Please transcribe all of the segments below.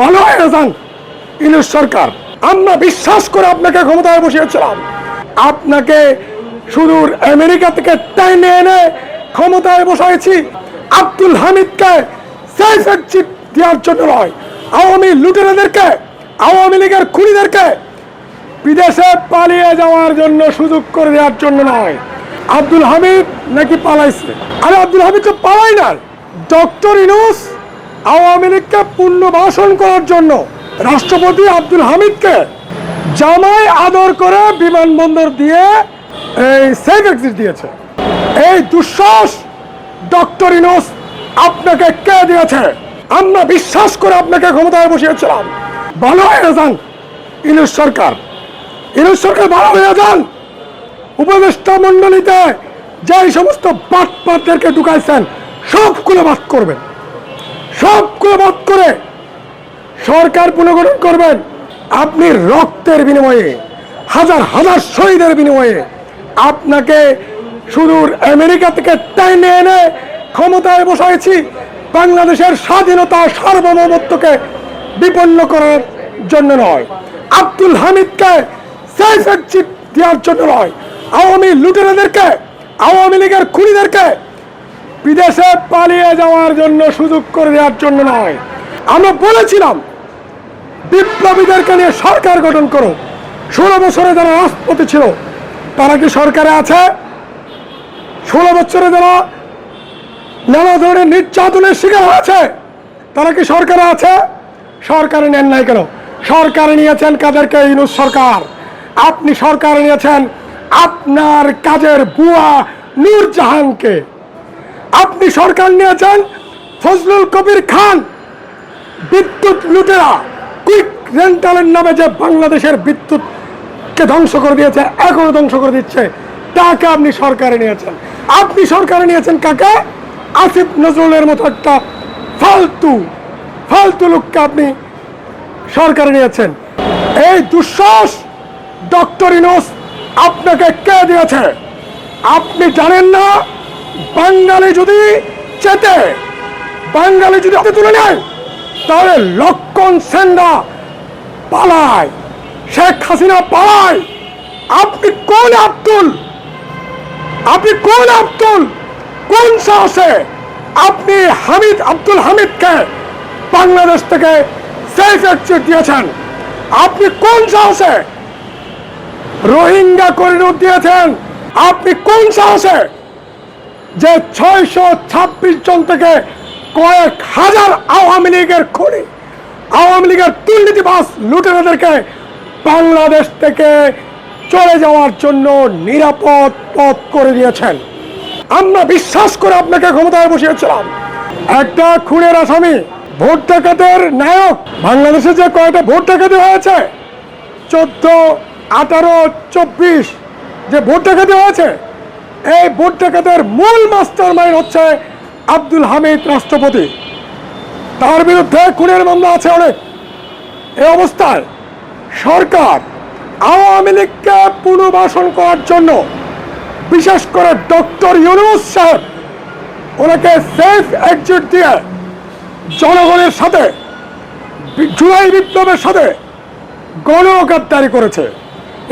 ভালো হয়ে যান ইনুস সরকার, আমরা বিশ্বাস করে আপনাকে ক্ষমতায় বসিয়েছিলাম। আপনাকে সুদূর আমেরিকা থেকে টেনে এনে ক্ষমতায় বসাইছি। আব্দুল হামিদকে সেফ এক্সিট দেওয়ার জন্য নয়। আওয়ামী লুটেরাদেরকে, আওয়ামী লীগের খুনিদেরকে বিদেশে পালিয়ে যাওয়ার জন্য সুযোগ করে দেওয়ার জন্য নয়। আব্দুল হামিদ নাকি পালাইছে? আরে আব্দুল হামিদ তো পালাই না ডক্টর ইনুস আওয়ামী লীগকে পুনর্বাসন করার জন্য রাষ্ট্রপতি আব্দুল হামিদকে জামাই আদর করে বিমানবন্দর দিয়ে এই সেফ এক্সিট দিয়েছে। এই দুঃসাহস, ডক্টর ইনুস, আপনাকে কে দিয়েছে? আমরা বিশ্বাস করে আপনাকে ক্ষমতায় বসিয়েছিলাম। ভালো হয়ে যান, ইনুস সরকার। ইনুস সরকার ভালো হয়ে যান। উপদেষ্টা মন্ডলীতে যে সমস্ত বাট পাটদেরকে ঢুকাইছেন, সবগুলো বাদ করবেন। সবগুলো বাদ করে সরকার পুনর্গঠন করবেন আপনি রক্তের বিনিময়ে, হাজার হাজার শহীদের বিনিময়ে। আপনাকে সুদূর আমেরিকা থেকে টেনে এনে ক্ষমতায় বসাইছি, বাংলাদেশের স্বাধীনতা সার্বভৌমত্বকে বিপন্ন করার জন্য নয়। আব্দুল হামিদকে সেফ দেওয়ার জন্য নয়। আওয়ামী লুটেরাদেরকে, আওয়ামী লীগের খুনিদেরকে বিদেশে পালিয়ে যাওয়ার জন্য সুযোগ করে দেওয়ার জন্য নয়। আমরা বলেছিলাম, বিপ্লবীদেরকে নিয়ে সরকার গঠন করো। ষোলো বছরে যারা রাষ্ট্রপতি ছিল, তারা কি সরকারে আছে? ষোলো বছরে যারা নানা ধরনের নির্যাতনের শিকার হয়েছে, তারা কি সরকারে আছে? সরকারে নেন নাই কেন? সরকারে নিয়েছেন কাদেরকে? ইনুস সরকার। আপনি সরকারে নিয়েছেন আপনার কাজের বুয়া নূরজাহানকে। আপনি সরকার নিয়েছেন ফজলুল কবির খান, বিদ্যুৎ লুটেরা, কুইক রেন্টালের নামে যে বাংলাদেশের বিদ্যুৎকে ধ্বংস করে দিয়েছে, এখনও ধ্বংস করে দিচ্ছে, তাকে আপনি সরকারে নিয়েছেন আপনি সরকারে নিয়েছেন কাকে? আসিফ নজরুলের মতো একটা ফালতু ফালতু লোককে আপনি সরকারে নিয়েছেন এই দুঃসাহস, ডক্টর ইনোস, আপনাকে কে দিয়েছে? আপনি জানেন না? বাঙালি যদি চেতে, বাঙালি যদি হাতে তুলে নেয়, তাহলে লক্ষণ সেনরা পালায়। শেখ হাসিনা পালায়। আপনি কোন আব্দুল? আপনি কোন আব্দুল? কোন সাহসে? আপনি হামিদ আব্দুল হামিদকে বাংলাদেশ থেকে সেফ এক্সিট দিয়েছেন। আপনি কোন সাহসে? রোহিঙ্গা করিডোর দিয়েছেন। আপনি কোন সাহসে? যে ছয়শো ছাব্বিশ জন থেকে কয়েক হাজার আওয়ামী লীগের খুনি, আওয়ামী লীগের দুর্নীতিবাস লুটেরাদেরকে বাংলাদেশ থেকে চলে যাওয়ার জন্য নিরাপদ পথ করে দিয়েছেন। আমরা বিশ্বাস করে আপনাকে ক্ষমতায় বসিয়েছিলাম। একটা খুনের আসামি ভোট ডাকাতের নায়ক, বাংলাদেশে যে কয়টা ভোট ডাকাতি হয়েছে, চোদ্দ, আঠারো, চব্বিশ, যে ভোট ডাকাতি হয়েছে এই ভোট ডাকাতের মূল মাস্টার মাইন্ড হচ্ছে আব্দুল হামিদ রাষ্ট্রপতি। তার বিরুদ্ধে খুনের মামলা আছে অনেক। এই অবস্থায় সরকার আওয়ামী লীগকে পুনর্বাসন করার জন্য, বিশেষ করে ডক্টর ইউনুস সাহেব, ওনাকে সেফ এক্সিট দিয়ে জনগণের সাথে, জুলাই বিপ্লবের সাথে গণগাদ্দারি করেছে।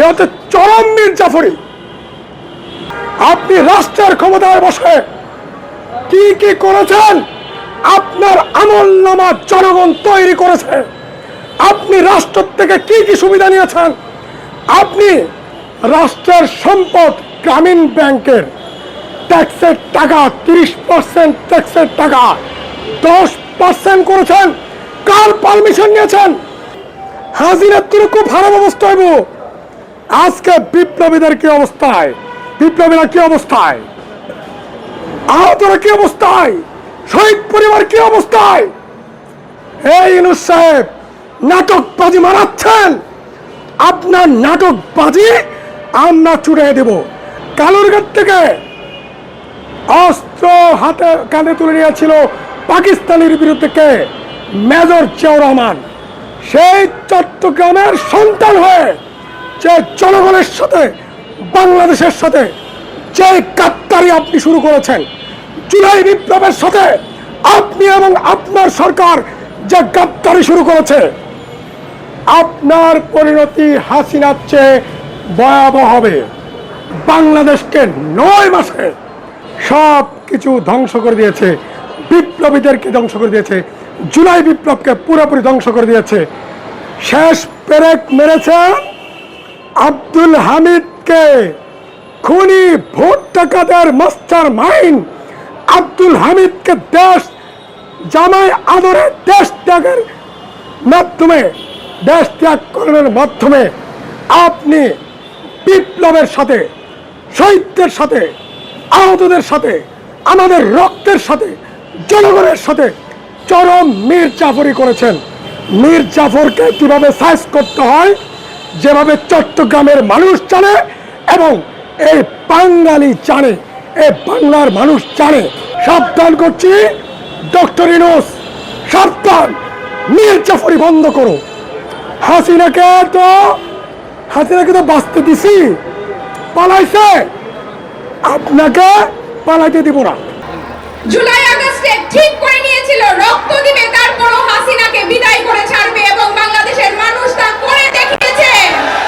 এ হচ্ছে চরম মির্জাফরি আপনি রাষ্ট্রের ক্ষমতায় বসে কি কি করেছেন? আপনার আমল নামা জনগণ তৈরি করেছে। আপনি রাষ্ট্র থেকে কি কি সুবিধা নিয়েছেন? আপনি রাষ্ট্রের সম্পদ গ্রামীণ ব্যাংকের ট্যাক্সের টাকা, তিরিশ পার্সেন্ট ট্যাক্সের টাকা, দশ পার্সেন্ট করেছেন। কার পারমিশন নিয়েছেন? তো খুব খারাপ অবস্থা হইব। আজকে বিপ্লবীদের কি অবস্থায়? বিপ্লবীরা কি অবস্থায়? আহতরা কি অবস্থায়? শহীদ পরিবার কি অবস্থায়? এই ইনুস সাহেব, নাটকবাজি মারাচ্ছেন। আপনার নাটকবাজি আমরা ছুটে দেব। কালুরঘাট থেকে অস্ত্র হাতে কাঁধে তুলে নিয়েছিল পাকিস্তানের বিরুদ্ধে কে? মেজর জিয়াউর রহমান। সেই চট্টগ্রামের সন্তান হয়ে যে জনগণের সাথে বাংলাদেশের সাথে যে কাত্তারি আপনি শুরু করেছেন, জুলাই বিপ্লবের সাথে আপনি এবং আপনার সরকার যে গাদ্দারি শুরু করেছে, আপনার পরিণতি হাসিনার চেয়ে ভয়াবহ হবে। বাংলাদেশকে নয় মাসে সব কিছু ধ্বংস করে দিয়েছে, বিপ্লবীদেরকে ধ্বংস করে দিয়েছে, জুলাই বিপ্লবকে পুরোপুরি ধ্বংস করে দিয়েছে। শেষ পেরেক মেরেছেন আব্দুল হামিদকে খুনি ভোট মাস্টার মাইন্ড আব্দুল হামিদকে দেশ, জামাই আদরে দেশ ত্যাগের মাধ্যমে, দেশ ত্যাগ করার মাধ্যমে আপনি বিপ্লবের সাথে, শহীদদের সাথে, আহতদের সাথে, আমাদের রক্তের সাথে, জনগণের সাথে চরম মীর জাফরি করেছেন। মীর জাফরকে কীভাবে সাইজ করতে হয়? যেভাবে চট্টগ্রামের মানুষ জানে এবং এই বাঙালি জানে এ বাংলার মানুষ জানে, সাবধান করছি। ডক্টর ইনোস, সাবধান মীর জাফরি বন্ধ করো। হাসিনাকে তো হাসিনাকে তো বাঁচতে দিছি। পালাইছে। আপনাকে পালাইতে দিব না। জুলাই আগস্টে ঠিক করে নিয়েছিল, রক্ত দিবে, তারপরও হাসিনাকে বিদায় করে ছাড়বে এবং বাংলাদেশের মানুষ তা করে দেখে quê?